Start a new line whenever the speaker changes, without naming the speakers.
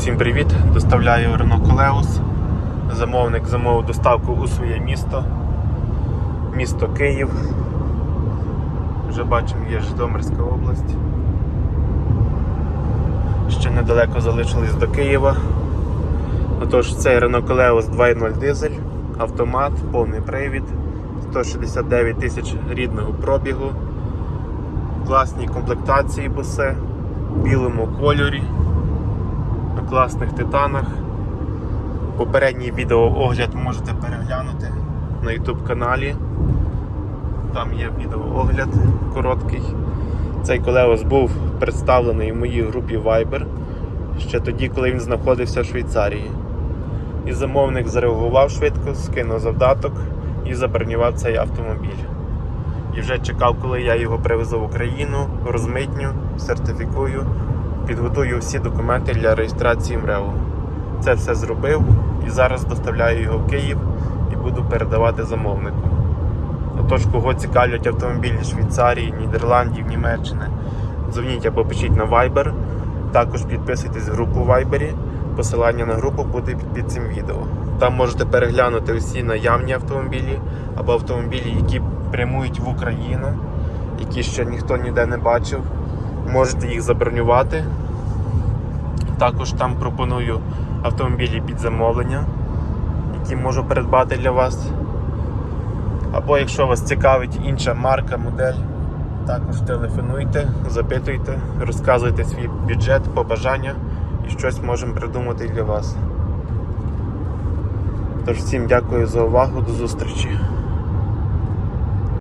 Всім привіт! Доставляю Renault Колеус. Замовник замовив доставку у своє місто. Місто Київ. Вже бачимо, є Житомирська область. Ще недалеко залишились до Києва. Отож, цей Renault Колеус 2.0 дизель, автомат, повний привід, 169 тисяч рідного пробігу, класній комплектації бусе, в білому кольорі класних титанах. Попередній відеоогляд можете переглянути на YouTube каналі. Там є відеоогляд короткий. Цей колеос був представлений в моїй групі Viber ще тоді, коли він знаходився в Швейцарії. І замовник зареагував швидко, скинув завдаток і забронював цей автомобіль. І вже чекав, коли я його привезу в Україну, розмитню, сертифікую підготую всі документи для реєстрації МРЕО. Це все зробив і зараз доставляю його в Київ і буду передавати замовнику. Отож, кого цікавлять автомобілі Швейцарії, Нідерландів, Німеччини, дзвоніть або пишіть на Viber. Також підписуйтесь в групу Viber. Посилання на групу буде під цим відео. Там можете переглянути усі наявні автомобілі або автомобілі, які прямують в Україну, які ще ніхто ніде не бачив можете їх забронювати. Також там пропоную автомобілі під замовлення, які можу придбати для вас. Або якщо вас цікавить інша марка, модель, також телефонуйте, запитуйте, розказуйте свій бюджет, побажання і щось можемо придумати для вас. Тож всім дякую за увагу, до зустрічі.